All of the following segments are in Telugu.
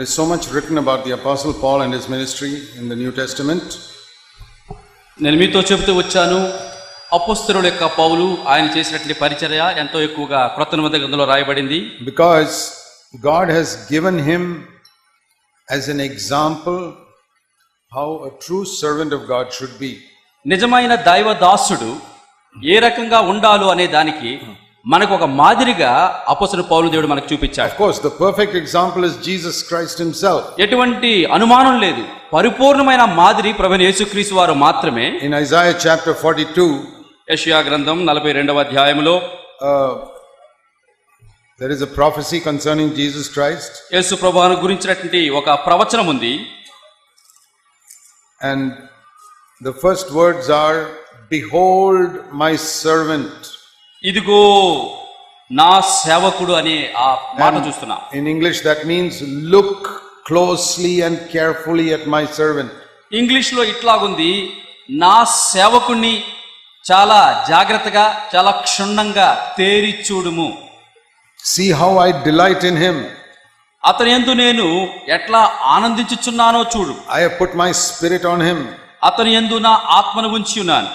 There is so much written about the Apostle Paul and his ministry in the New Testament. నేను మీతో చెబుతూ వచ్చాను అపుస్తరుల యొక్క పౌలు ఆయన చేసినటువంటి పరిచర్య ఎంతో ఎక్కువగా క్రొత్త నిబంధన గ్రంథంలో రాయబడింది Because God has given him as an example how a true servant of God should be. నిజమైన దైవ దాసుడు ఏ రకంగా ఉండాలో అనే దానికి మనకు ఒక మాదిరిగా అపస్తుడు పౌలు దేవుడు మనకు చూపించాడు course, the perfect example is Jesus Christ himself. ఎటువంటి అనుమానం లేదు పరిపూర్ణమైన మాదిరి ప్రభుని యేసుక్రీస్తు వారు మాత్రమే In Isaiah chapter 42, యెషయా గ్రంథం నలభై రెండవ అధ్యాయంలో uh, there is a prophecy concerning Jesus Christ, యేసు ప్రభువాను గురించినటువంటి ఒక ప్రవచనం ఉంది and the first words are, Behold my servant. ఇదిగో నా సేవకుడు అనే ఆ మాట చూస్తున్నా. In English that means look closely and carefully at my servant ఇంగ్లీష్లో ఇట్లాగుంది నా సేవకుణ్ణి చాలా జాగ్రత్తగా చాలా క్షుణ్ణంగా తేరి చూడుము. See how I delight in him అతని ఎందు నేను ఎట్లా ఆనందించుచున్నానో చూడు. I put my spirit on him అతని ఎందు నా ఆత్మను ఉంచి ఉన్నాను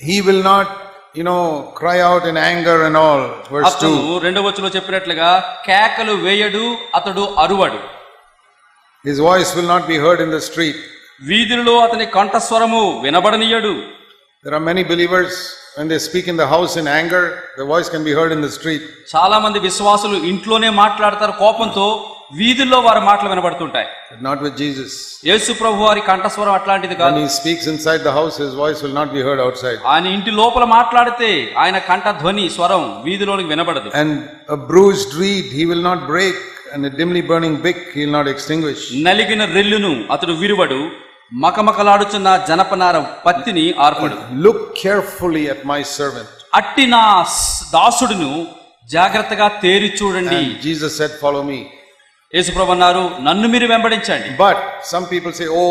he will not you know, cry out in anger and all. Verse అతను 2. రెండవ వచనంలో చెప్పినట్లుగా కేకలు వేయడు అతడు అరువడు His voice will not be heard in the street. వీధులలో అతని కంఠస్వరము వినబడనీయడు There are many believers, when they speak in the house in anger, the voice can be heard in the street. చాలా మంది విశ్వాసులు ఇంట్లోనే మాట్లాడతారు కోపంతో వీధుల్లో వారి మాటలు వినబడుతుంటాయి. నాట్ విత్ జీసస్ యేసు ప్రభు వారి కంఠస్వరం అట్లాంటిది కాదు. He speaks inside the house his voice will not be heard outside ఆయన ఇంటి లోపల మాట్లాడితే ఆయన కంఠ ధ్వని స్వరం వీధిలోనికి వినబడదు. And a bruised reed he will not break and a dimly burning wick he will not extinguish నలిగిన రెల్లును అతడు విరువడు మకమకలాడుచున్న జనపనారం పత్తిని ఆర్పడు. Look carefully at my servant అట్టి నా దాసుడును జాగ్రత్తగా తేరి చూడండి. జీసస్ సెట్ ఫాలో మీ యేసుప్రభు అన్నారు నన్ను మీరు వెంబడించండి. But some people say oh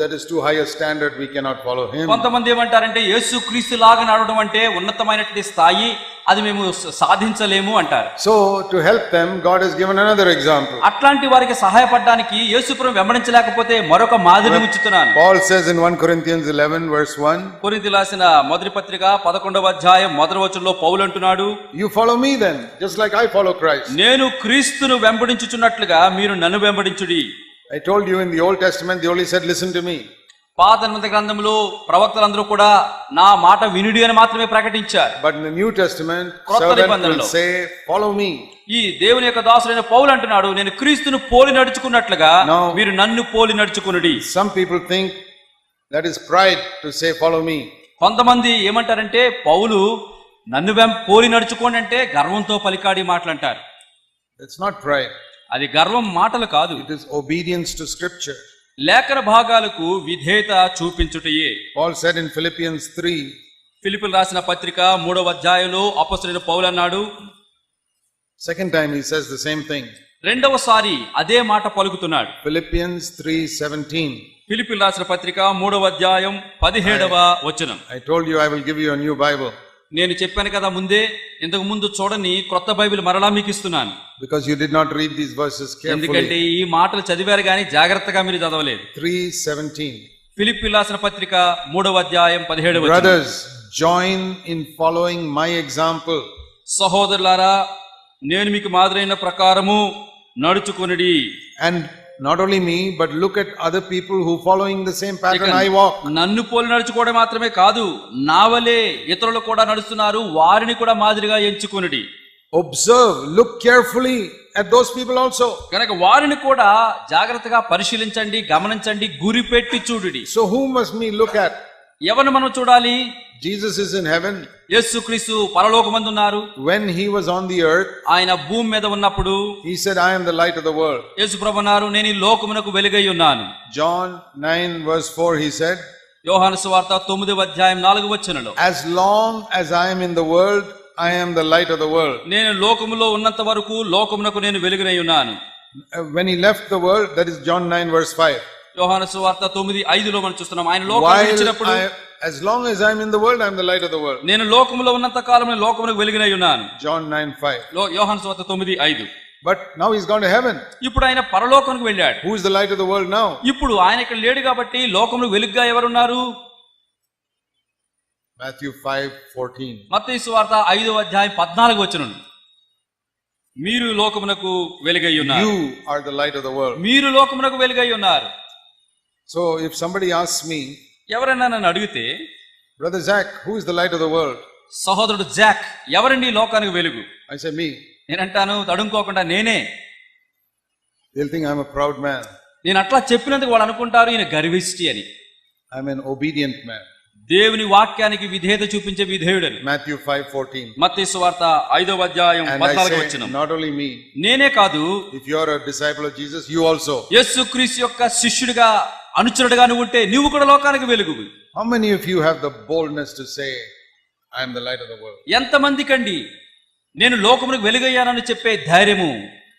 that is too higher standard we cannot follow him కొంతమంది ఏమంటారంటే యేసుక్రీస్తు లాగా నడవడం అంటే ఉన్నతమైనటువంటి స్థాయి అది మేము సాధించలేము అంటారు. So to help them God has given another example అట్లాంటి వారికి సహాయపడడానికి యేసుప్రభు వెంబడించలేకపోతే మరొక మాదిరిని ఉంచుతున్నాను. Paul says in 1 Corinthians 11 verse 1 కొరింథీ రాసిన మొదటి పత్రిక 11వ అధ్యాయం మొదటి వచనంలో పౌలు అంటున్నాడు you follow me then just like I follow Christ నేను క్రీస్తును వెంబడించుచున్నట్టు వెంబడించుచున్నట్లుగా మీరు నన్ను వెంబడించుడి I told you in the Old Testament, they only said, Listen to me. పాత నిబంధన గ్రంథంలో ప్రవక్తలందరూ కూడా నా మాట వినుడి అని మాత్రమే ప్రకటించారు the New Testament, క్రొత్త servant will నిబంధనలో. say, Follow me. ఈ దేవుని యొక్క దాసుడైన పౌలు అంటున్నాడు నేను క్రీస్తును పోలి నడుచుకున్నట్లుగా. మీరు నన్ను పోలి నడుచుకునుడి Some people think that is pride to say, Follow me. కొంతమంది ఏమంటారంటే పౌలు నన్ను పోలి నడుచుకోండి అంటే గర్వంతో పలికాడి మాటలు అంటారు It's not pride, అది గర్వం మాటలు కాదు. It is obedience to scripture లేఖన భాగాలకు విధేత చూపించుటయే. పాల్ సెడ్ ఇన్ ఫిలిపియన్స్ 3 ఫిలిపిల్ రాసిన పత్రిక మూడవ అధ్యాయంలో అపొస్తలుడు పౌలు అన్నాడు. Second time he says the same thing రెండవసారి అదే మాట పలుకుతున్నాడు. ఫిలిపియన్స్ 3:17 ఫిలిపిల్ రాసిన పత్రిక మూడవ అధ్యాయం 17వ వచనం. I told you I will give you a new Bible నేను చెప్పాను కదా ముందే ఇంతకు ముందు చూడని క్రొత్త బైబిల్ మరలా మీకు ఇస్తున్నాను because you did not read these verses ఎందుకంటే carefully. ఈ మాటలు చదివారు కానీ జాగ్రత్తగా మీరు చదవలేదు 3:17. ఫిలిప్పి రాసిన పత్రిక మూడవ అధ్యాయం పదిహేడవ వచనం. Brothers, join in following my example. సహోదరులారా నేను మీకు మాదిరైన ప్రకారము నడుచుకొనిడి And not only me, but look at other people who following the same ఇక pattern I walk. నన్ను పోలి నడుచుకోవడం మాత్రమే కాదు నా వలే ఇతరులు కూడా నడుస్తున్నారు వారిని కూడా మాదిరిగా ఎంచుకొనిడి Observe, look carefully at those people also. కనుక వారిని కూడా జాగ్రత్తగా పరిశీలించండి గమనించండి గురి పెట్టి చూడుడి So who must we look at? ఎవరిని మనం చూడాలి Jesus is in heaven. యేసుక్రీస్తు పరలోకమందున్నారు When he was on the earth, ఆయన భూమి మీద ఉన్నప్పుడు he said, I am the light of the world. యేసు ప్రభున్నారు నేను ఈ లోకమునకు వెలుగై ఉన్నాను John 9 verse 4, he said, యోహాను సువార్త తొమ్మిదవ అధ్యాయం నాలుగు వచనలో As long as I am in the world, I am the light of the world. నేను లోకములో ఉన్నంత వరకు లోకమునకు నేను వెలుగునై ఉన్నాను Uh, When he left the world, that is John 9 verse 5. యోహాను సువార్త తొమ్మిది ఐదులో మనం చూస్తున్నాం ఆయన While విడిచినప్పుడు as long as I am in the world, I am the light of the world. నేను లోకములో ఉన్నంత కాలం నేను లోకమునకు వెలుగునై ఉన్నాను John 9 5. లో యోహాను సువార్త తొమ్మిది ఐదు But now he's gone to heaven. ఇప్పుడు ఆయన పరలోకానికి వెళ్ళాడు Who is the light of the world now? ఇప్పుడు ఆయన ఇక్కడ లేడు కాబట్టి లోకంలో వెలుగుగా ఎవరున్నారు Matthew 5 14. మత్తయి సువార్త ఐదో అధ్యాయం పద్నాలుగు వచ్చిన మీరు లోకమునకు వెలుగై ఉన్నారు You are the light of the world. మీరు లోకమునకు వెలుగై ఉన్నారు So if somebody asks me, ఎవరైనా నన్ను అడిగితే Brother Zach, who is the light of the world? సహోదరుడు జాక్ ఎవరండి ఈ లోకానికి వెలుగు I say, me. నేనంటాను తడుముకోకుండా నేనే think I'm a proud man. నేను అట్లా చెప్పినందుకు వాళ్ళు అనుకుంటారు ఈయన గర్విష్టి అని I'm an obedient man. దేవుని వాక్యానికి విధేయత చూపించే విధేయుడని 5 14. మత్తయి సువార్త ఐదవ అధ్యాయం And I పద్నాలుగు say, వచ్చిన not only me, నేనే కాదు if you're a disciple of Jesus, you also. యేసు క్రీస్తు యొక్క శిష్యుడిగా అనుచరుడుగాను ఉంటే నీవు కూడా లోకానికి వెలుగు. How many if you have the boldness to say I am the light of the world ఎంత మంది కండి నేను లోకమునకు వెలుగయ్యానని చెప్పే ధైర్యము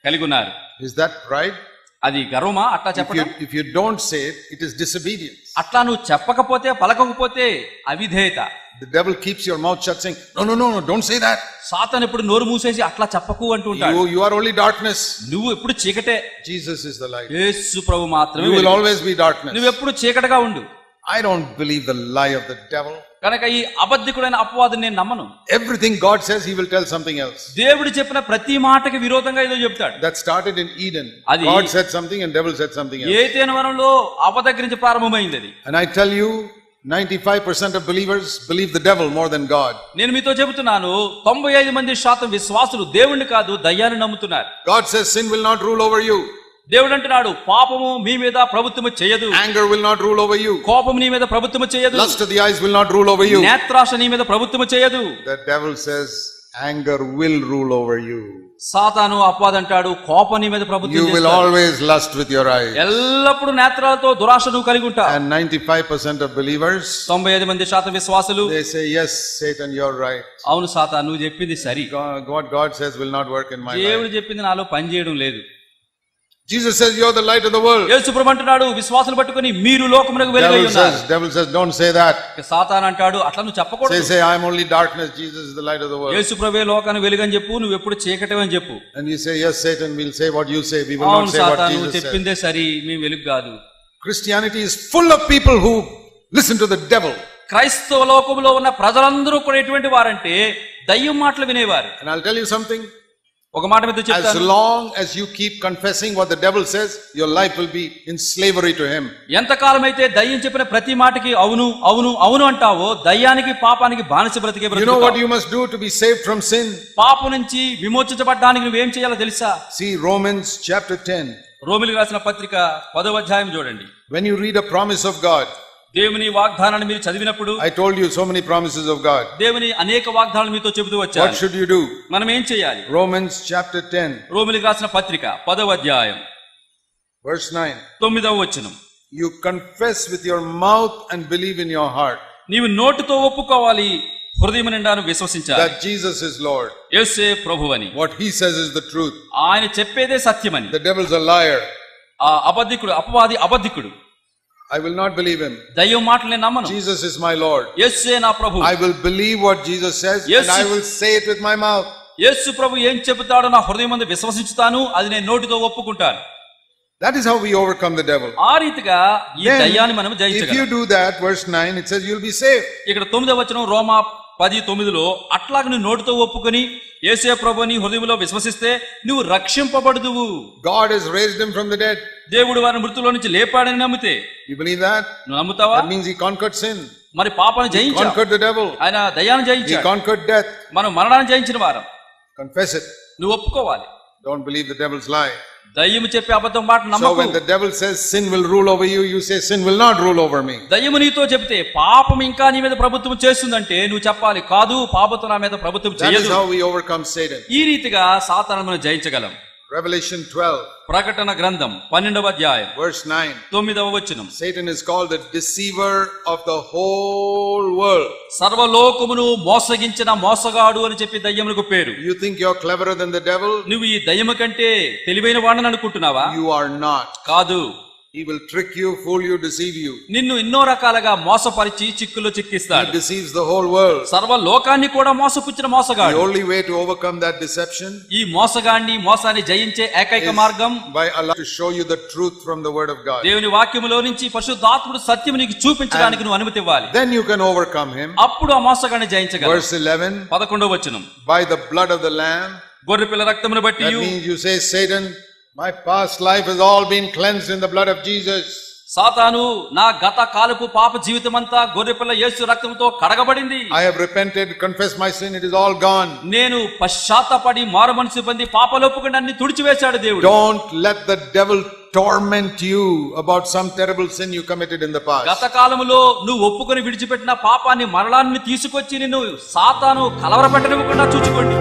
కలిగి ఉన్నారు. ఇస్ దట్ ప్రైడ్ అది గర్వమా అట్లా చెప్పడం you don't say it, it is disobedience. అట్లా నువ్వు చెప్పకపోతే పలకకపోతే అవిధేయత The devil keeps your mouth shut saying, No, no, no, no, don't say that. సాతాను ఎప్పుడు నోరు మూసేసి అట్లా చెప్పకు అంటూ ఉంటాడు You, you are only darkness. నువ్వు ఎప్పుడు చీకటే Jesus is the light. యేసు ప్రభు మాత్రమే You will వెలుగు. always be darkness. నువ్వు ఎప్పుడు చీకటిగా ఉండు I don't believe the lie of the devil. కనుక ఈ అబద్ధికుడైన అపవాదు నేను నమ్మను Everything God says, he will tell something else. దేవుడు చెప్పిన ప్రతి మాటకి విరోధంగా ఏదో చెప్తాడు That started in Eden. Adi- God said something and devil said something else. ఏతేన వనంలో అపదగ్గరించి ప్రారంభమైంది అది And I tell you, 95% of believers believe the devil more than God. నేను మీతో చెబుతున్నాను తొంభై ఐదు మంది శాతం విశ్వాసులు దేవుణ్ణి కాదు దయ్యాన్ని నమ్ముతున్నారు God says sin will not rule over you. దేవుడు అంటున్నాడు పాపము మీ మీద ప్రభుత్వం చేయదు. Anger will not rule over you కోపం నీ మీద ప్రభుత్వం చేయదు. Lust the eyes will not rule over you నేత్రాశ నీ మీద ప్రభుత్వం చేయదు. The devil says anger will rule over you సాతాను అపవాదంటాడు కోపం నీ మీద ప్రభుత్వం you will always lust with your eyes ఎల్లప్పుడు నేత్రాలతో దురాశను కలిగి ఉంటావు. అండ్ 95% ఆఫ్ బిలీవర్స్ 95 మంది శాతం విశ్వాసులు. They say yes satan you are right. అవును సాతాను చెప్పింది సరి. God God says will not work in my life దేవుడు చెప్పింది నాలో పని చేయడం లేదు. Jesus says, You're the light of the world. యేసుప్రభు అంటున్నాడు విశ్వాసులు పట్టుకొని మీరు లోకమునకు వెలుగై Devil ఉన్నారు says, devil says, don't say that. ఇక సాతాన్ అంటాడు అట్లా నువ్వు Say, చెప్పకూడదు say, I'm only darkness. Jesus is the light of the world. యేసుప్రభే లోకాన్ని వెలుగని చెప్పు నువ్వు ఎప్పుడు చీకటి అని చెప్పు And you say, yes, Satan, we'll say what you say. We will not అవును say what సాతాను నువ్వు Jesus said. చెప్పిందే సరి మీ వెలుగు కాదు Christianity is full of people who listen to the devil. క్రైస్తవ లోకంలో ఉన్న ప్రజలందరూ కూడా ఎటువంటి వారంటే దయ్యం మాటలు వినేవారు And I'll tell you something. ఒక మాట మీద As చెప్తాను long as you keep confessing what the devil says, your life will be in slavery to him. ఎంతకాలం అయితే దయ్యం చెప్పిన ప్రతి మాటకి అవును అవును అవును అంటావో దయ్యానికి పాపానికి బానిస బ్రతికే You know what you must do to be saved from sin? పాపం నుంచి విమోచించబడ్డానికి నువ్వేం చేయాలో తెలుసా See Romans chapter 10. రోమిలికి రాసిన పత్రిక పదవ అధ్యాయం చూడండి When you read a promise of God, దేవుని వాగ్దానాన్ని మీరు చదివినప్పుడు I told you so many promises of God దేవుని అనేక వాగ్దానాలు మీతో చెబుతూ వచ్చారు. వాట్ షుడ్ యు డు మనం ఏం చేయాలి? రోమన్స్ చాప్టర్ 10 రోమీయులకు రాసిన పత్రిక 10వ అధ్యాయం వర్స్ 9 9వ వచనం. You confess with your mouth and believe in your heart నీవు నోటితో ఒప్పుకోవాలి హృదయం నిండాను విశ్వసించాలి. దట్ జీసస్ ఇస్ లార్డ్ యేసే ప్రభువని. What he says is the truth ఆయన చెప్పేదే సత్యమని. ద డెవిల్స్ అ లయర్ ఆ అబద్ధికుడు అపవాది అబద్ధికుడు. I will not believe him. దయ్యం మాటలు నేను నమ్మను Jesus is my Lord. యేసే నా ప్రభు I will believe what Jesus says Yes, and I sir. will say it with my mouth. యేసు ప్రభు ఏం చెబుతాడో నా హృదయం మందు విశ్వసించుతాను అది నేను నోటితో ఒప్పుకుంటాను That is how we overcome the devil. ఆ రీతిగా ఈ Then, దయ్యాన్ని మనం if జయించగలం you do that, verse 9, it says you'll be saved. ఇక్కడ తొమ్మిదవ వచనం రోమా పది తొమ్మిదిలో అట్లాగ నువ్వు నోటితో ఒప్పుకొని యేసే ప్రభు నీ హృదయంలో విశ్వసిస్తే నువ్వు రక్షింపబడుదువు. God is raised from the dead దేవుడు వారిని మృతుల్లో నుంచి లేపాడని నమ్మితే యు బిలీవ్ దట్ నువ్వు నమ్ముతావా? దట్ మీన్స్ హి కాన్కర్డ్ మరి పాపను జయించాడు. కాన్కర్డ్ ది ఆయన దయ్యాన్ని జయించాడు. హి డెత్ మనం మరణాన్ని జయించిన వారం. కన్ఫెస్ నువ్వు ఒప్పుకోవాలి. డోంట్ బిలీవ్ ది డెవిల్స్ లై దయ్యము చెప్పే అబద్ధం మాట నమ్మకు. So when the devil says sin will rule over you you say sin will not rule over me దయ్యము నీతో చెప్తే పాపం ఇంకా నీ మీద ప్రభుత్వం చేస్తుందంటే నువ్వు చెప్పాలి కాదు పాపం నా మీద ప్రభుత్వం చేయదు. దట్ ఇస్ ఈ రీతిగా సాతానును జయించగలం. Revelation 12, ప్రకటన గ్రంథం పన్నెండవ అధ్యాయం verse 9. తొమ్మిదవ వచనం Satan is called the deceiver of the whole world. సర్వలోకమును మోసగించిన మోసగాడు అని చెప్పి దయ్యములకు పేరు You think you're cleverer than the devil? నువ్వు ఈ దయ్యము కంటే తెలివైన వాడిని అనుకుంటున్నావా You are not. కాదు He will trick you, fool you, deceive you. నిన్ను ఎన్నో రకాలుగా మోసపరిచి చిక్కులు He చిక్కిస్తాడు deceives the whole world. సర్వ లోకాన్ని కూడా మోసపుచ్చిన The మోసగాడు only way to overcome that deception ఈ మోసగాన్ని మోసాన్ని జయించే ఏకైక మార్గం by Allah to show you the truth from the Word of God. దేవుని వాక్యములో నుంచి పరిశుద్ధాత్ముడు సత్యం నీకు చూపించడానికి నువ్వు అనుమతి ఇవ్వాలి Then you can overcome him. అప్పుడు ఆ మోసగాన్ని జయించగలవు Verse 11 పదకొండవ వచనం By the blood of the Lamb. గొర్రె పిల్ల రక్తమును బట్టి That means you say, Satan, my past life has all been cleansed in the blood of Jesus. సాతాను నా గత కాలపు పాప జీవితం అంతా గొర్రె పిల్ల యేసు రక్తంతో కడగబడింది I have repented, confessed my sin, it is all gone. నేను పశ్చాత్తపడి మారు మనసు పొంది పాపలోపుకుండా అన్ని తుడిచివేశాడు దేవుడు Don't let the devil torment you about some terrible sin you committed in the past. గత కాలములో నువ్వు ఒప్పుకొని విడిచిపెట్టిన పాపాన్ని మరణాన్ని తీసుకొచ్చి నిన్ను సాతాను కలవరపెట్టనివ్వకుండా చూచుకోండి